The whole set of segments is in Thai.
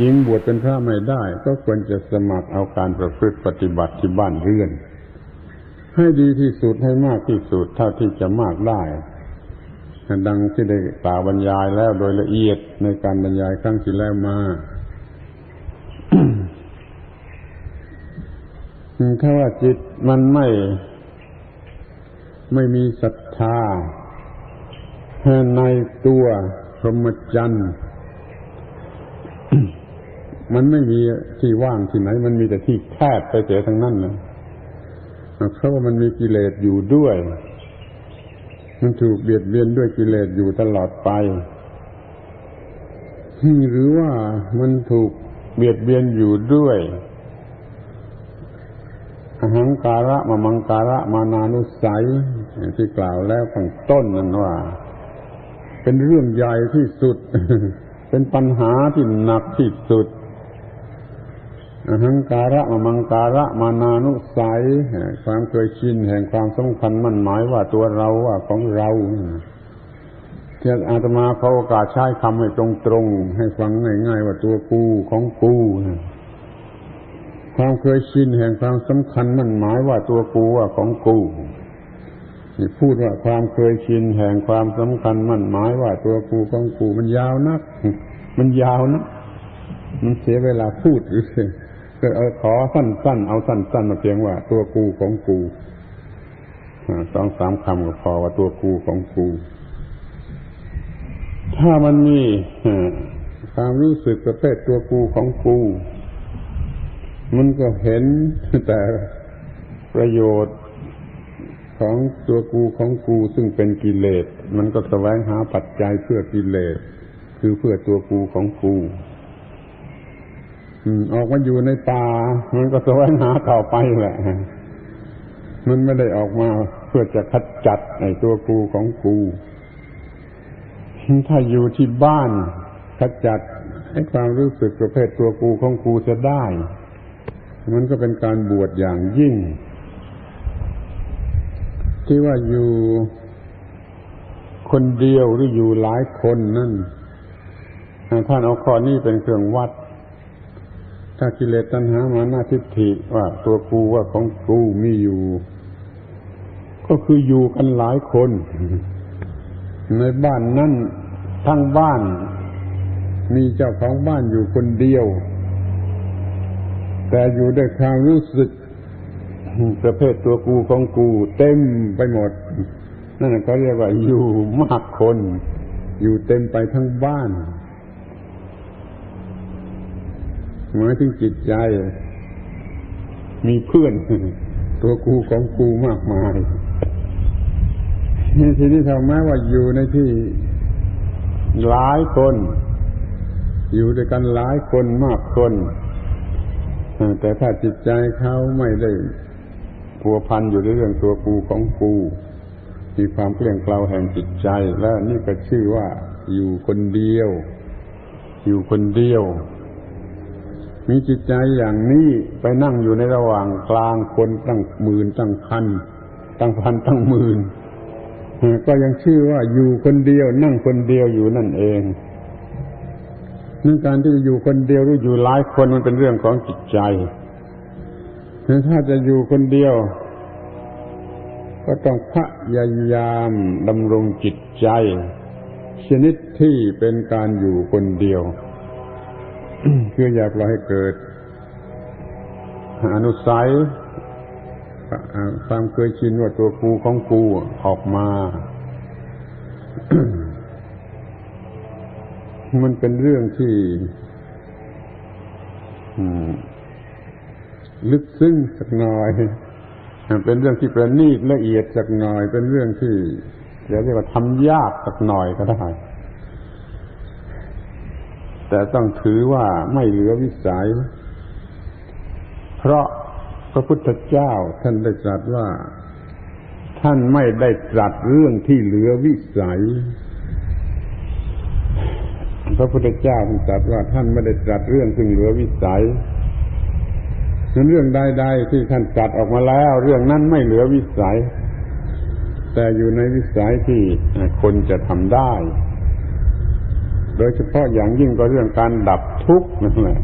หญิงบวชเป็นพระไม่ได้ ก็ควรจะสมัครเอาการประพฤติปฏิบัติที่บ้านเรือน ให้ดีที่สุดให้มากที่สุดเท่าที่จะมากได้ดังที่ได้กล่าวบรรยายแล้วโดยละเอียดในการบรรยายครั้งที่แล้วมาถ้าว่าจิตมันไม่ไม่มีศรัทธาในตัวพรหมจรรย์ มันไม่มีที่ว่างที่ไหน มันมีแต่ที่แคบไปเสียทั้งนั้นนะเพราะว่ามันมีกิเลสอยู่ด้วย มันถูกเบียดเบียนด้วยกิเลสอยู่ตลอดไป หรือว่ามันถูกเบียดเบียนอยู่ด้วยอหังการะมามังการะมานานุสัยที่กล่าวแล้วข้างต้นนั้นว่า เป็นเรื่องใหญ่ที่สุด เป็นปัญหาที่หนักที่สุด หังการะมามังการะมานานุสัยความเคยชินแห่งความสำคัญมั่นหมายว่าตัวเราว่าของเราที่อาตมาเขาโอกาสใช้คำให้ตรงๆให้ฟังง่ายๆว่าตัวกูของกูความเคยชินแห่งความสำคัญมั่นหมายว่าตัวกูว่าของกูนี่พูดว่าความเคยชินแห่งความสำคัญมั่นหมายว่าตัวกูของกูมันยาวนัก มันยาวนะมันเสียเวลาพูดหรือ ก็เอขอสั้นๆ เอาสั้นๆมาเพียงว่าตัวกูของกูสองสามคำก็พอว่าตัวกูของกู ถ้ามันมีความรู้สึกประเภทตัวกูของกู มันก็เห็นแต่ประโยชน์ของตัวกูของกูซึ่งเป็นกิเลส มันก็แสวงหาปัจจัยเพื่อกิเลส คือเพื่อตัวกูของกู ออกมาอยู่ในป่ามันก็แสวงหาต่อไปแหละ มันไม่ได้ออกมาเพื่อจะขจัดไอ้ตัวกูของกูถ้าอยู่ที่บ้านขจัดให้ความรู้สึกประเภทตัวกูของกูจะได้ มันก็เป็นการบวชอย่างยิ่ง ที่ว่าอยู่คนเดียวหรืออยู่หลายคนนั่นท่านเอาข้อนี้เป็นเครื่องวัด ถ้ากิเลสตัณหามานาทิฏฐิว่าตัวกูว่าของกูมีอยู่ ก็คืออยู่กันหลายคน ในบ้านนั่นทั้งบ้าน มีเจ้าของบ้านอยู่คนเดียว แต่อยู่ด้วยความรู้สึกประเภทตัวกูของกูเต็มไปหมด นั่นเขาเรียกว่าอยู่มากคน อยู่เต็มไปทั้งบ้าน หมายถึงจิตใจ มีเพื่อน ตัวกูของกูมากมายนี่ทีนี้ทำแม้ว่าอยู่ในที่หลายคน อยู่ด้วยกันหลายคนมากคน แต่ถ้าจิตใจเขาไม่ได้พัวพันอยู่ในเรื่องตัวกูของกูมีความเกลี้ยงเกลาแห่งจิตใจ และนี่ก็ชื่อว่าอยู่คนเดียว อยู่คนเดียว มีจิตใจอย่างนี้ไปนั่งอยู่ในระหว่างกลางคนตั้งหมื่นตั้งพันตั้งพันตั้งหมื่นก็ยังชื่อว่าอยู่คนเดียวนั่งคนเดียวอยู่นั่นเองนั่นการที่จะอยู่คนเดียวหรืออยู่หลายคนมันเป็นเรื่องของจิตใจถ้าจะอยู่คนเดียว ก็ต้องพยายามดำรงจิตใจ ชนิดที่เป็นการอยู่คนเดียว เพื่ออยากเราให้เกิด อนุสัยความเคยชินว่าตัวกูของกูออกมา มันเป็นเรื่องที่ลึกซึ้งสักหน่อย เป็นเรื่องที่ประณีตละเอียดสักหน่อย เป็นเรื่องที่เรียกว่าทำยากสักหน่อยก็ได้ แต่ต้องถือว่าไม่เหลือวิสัย เพราะพระพุทธเจ้าท่านได้ตรัสว่า ท่านไม่ได้ตรัสเรื่องที่เหลือวิสัย พระพุทธเจ้าท่านตรัสว่าท่านไม่ได้ตรัสเรื่องซึ่งเหลือวิสัยเรื่องใดๆที่ท่านตรัสออกมาแล้ว เรื่องนั้นไม่เหลือวิสัย แต่อยู่ในวิสัยที่คนจะทำได้ โดยเฉพาะอย่างยิ่งก็เรื่องการดับทุกข์นั่นแหละ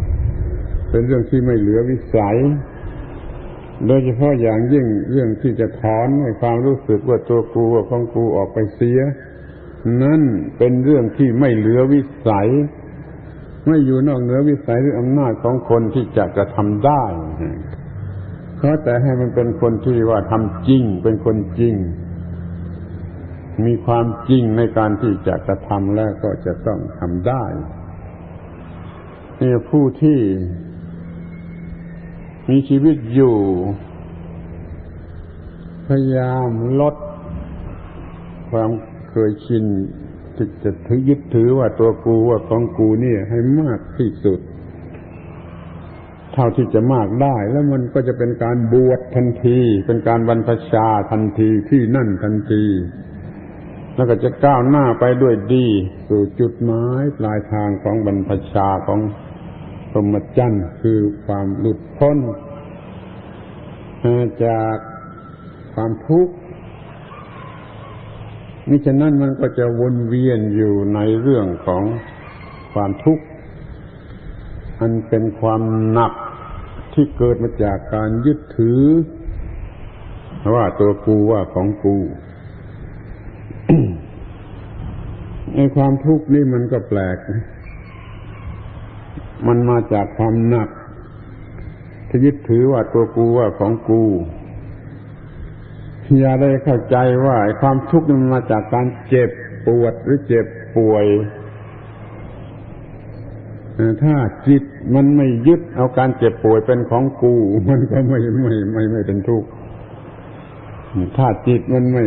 เป็นเรื่องที่ไม่เหลือวิสัย โดยเฉพาะอย่างยิ่งเรื่องที่จะถอนในความรู้สึกว่าตัวกูว่าของกูออกไปเสีย นั่นเป็นเรื่องที่ไม่เหลือวิสัย ไม่อยู่นอกเหนือวิสัยหรืออำนาจของคนที่จะกระทำได้เพราแต่ให้มันเป็นคนที่ว่าทำจริง เป็นคนจริง มีความจริงในการที่จะกระทำแล้วก็จะต้องทำได้เนี่ยผู้ที่มีชีวิตอยู่ พยายามลด ความเคยชินที่จะถือยึดถือว่าตัวกูว่าของกูนี่ให้มากที่สุด เท่าที่จะมากได้ แล้วมันก็จะเป็นการบวชทันที เป็นการบรรพชาทันทีที่นั่นทันที แล้วก็จะก้าวหน้าไปด้วยดี สู่จุดหมายปลายทางของบรรพชาของพรหมจรรย์คือความหลุดพ้นจากความทุกข์มิฉะนั้นมันก็จะวนเวียนอยู่ในเรื่องของความทุกข์อันเป็นความหนักที่เกิดมาจากการยึดถือว่าตัวกูว่าของกู ในความทุกข์นี่มันก็แปลก มันมาจากความหนัก ที่ยึดถือว่าตัวกูว่าของกู อย่าได้เข้าใจว่าความทุกข์มันมาจากการเจ็บปวดหรือเจ็บป่วย ถ้าจิตมันไม่ยึดเอาการเจ็บป่วยเป็นของกู มันก็ไม่ไม่ไม่ไม่เป็นทุกข์ ถ้าจิตมันไม่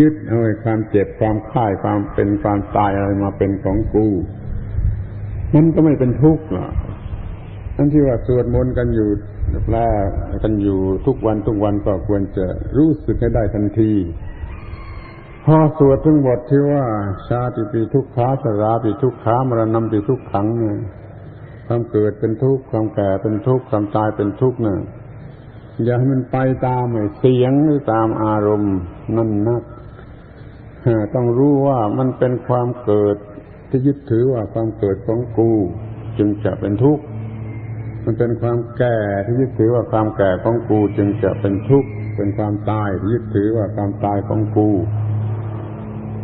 ยึดเอาความเจ็บความค่ายความเป็นความตายอะไรมาเป็นของกูมันก็ไม่เป็นทุกข์หรอกทั้นที่ว่าสวดมนต์กันอยู่แปลกันอยู่ทุกวันทุกวันก็ควรจะรู้สึกให้ได้ทันที พอสวดถึงบทที่ว่า ชาติปีทุกขาสราปีทุกขามรณะปีทุกขังเนี่ยความเกิดเป็นทุกข์ความแก่เป็นทุกข์ความตายเป็นทุกข์เนี่ย อย่าให้มันไปตามเสียงหรือตามอารมณ์นั่นนักต้องรู้ว่ามันเป็นความเกิดที่ยึดถือว่าความเกิดของกู จึงจะเป็นทุกข์มันเป็นความแก่ที่ยึดถือว่าความแก่ของกู จึงจะเป็นทุกข์เป็นความตายที่ยึดถือว่าความตายของกู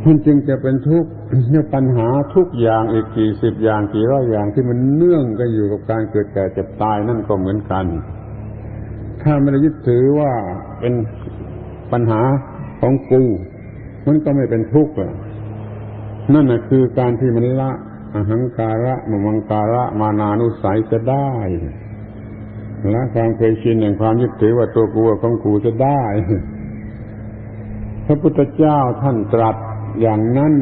มันจึงจะเป็นทุกข์เนี่ยปัญหาทุกอย่างอีกกี่สิบอย่างกี่ร้อยอย่างที่มันเนื่องกันอยู่กับการเกิดแก่เจ็บตายนั่นก็เหมือนกัน ถ้าไม่ได้ยึดถือว่าเป็นปัญหาของกู มันก็ไม่เป็นทุกข์นั่นนะคือการที่มันละอหังการะมมังการะมานานุสัยจะได้ละความเคยชินแห่งความยึดถือว่าตัวกูของกูจะได้ พระพุทธเจ้าท่านตรัสอย่างนั้น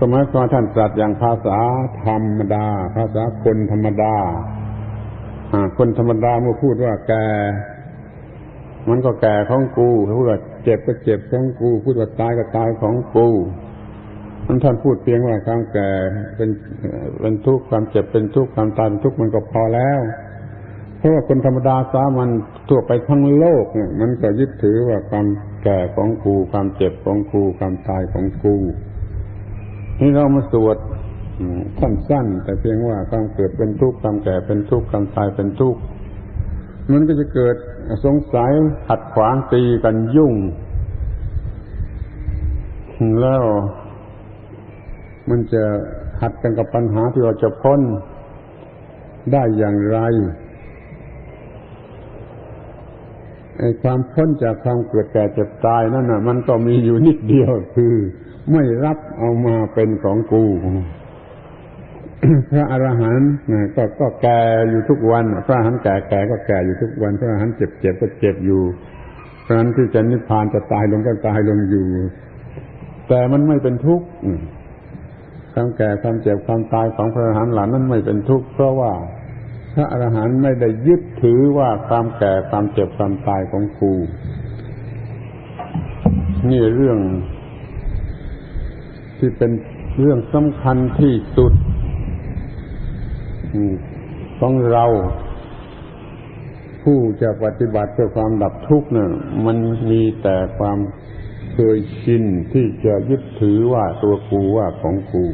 สมัยก่อนท่านตรัสอย่างภาษาธรรมดา ภาษาคนธรรมดา คนธรรมดาเมื่อพูดว่าแกมันก็แก่ของกูพูดว่าเจ็บก็เจ็บของกู พูดว่าตายก็ตายของกูมันท่านพูดเพียงว่าความแก่เป็นเป็นทุกข์ความเจ็บเป็นทุกข์ความตายเป็นทุกข์มันก็พอแล้วเพราะว่าคนธรรมดาสามันทั่วไปทั้งโลกเนี่ยมันก็ยึดถือว่าความแก่ของกู ความเจ็บของกู ความตายของกูนี่เรามาสวด สั้นๆแต่เพียงว่าความเกิดเป็นทุกข์ความแก่เป็นทุกข์ความตายเป็นทุกข์มันก็จะเกิดสงสัยขัดขวางตีกันยุ่ง แล้วมันจะขัดกันกับปัญหาที่เราจะพ้นได้อย่างไรไอ้ความพ้นจากความเกิดแก่เจ็บตายนั่นน่ะ มันก็มีอยู่นิดเดียวคือ ไม่รับเอามาเป็นของกู พระอรหันต์ก็ก็แก่อยู่ทุกวัน พระอรหันต์แก่แก่ก็แก่อยู่ทุกวัน พระอรหันต์เจ็บเจ็บก็เจ็บอยู่พระอรหันต์ที่จะนิพพานจะตายลงก็ตายลงอยู่ แต่มันไม่เป็นทุกข์ความแก่ความเจ็บความตายของพระอรหันต์เหล่านั้นไม่เป็นทุกข์เพราะว่าพระอรหันต์ไม่ได้ยึดถือว่าความแก่ความเจ็บความตายของครูนี่เรื่องที่เป็นเรื่องสำคัญที่สุด ของเรา ผู้จะปฏิบัติเพื่อความดับทุกข์เนี่ยมันมีแต่ความเคยชินที่จะยึดถือว่าตัวกูว่าของกู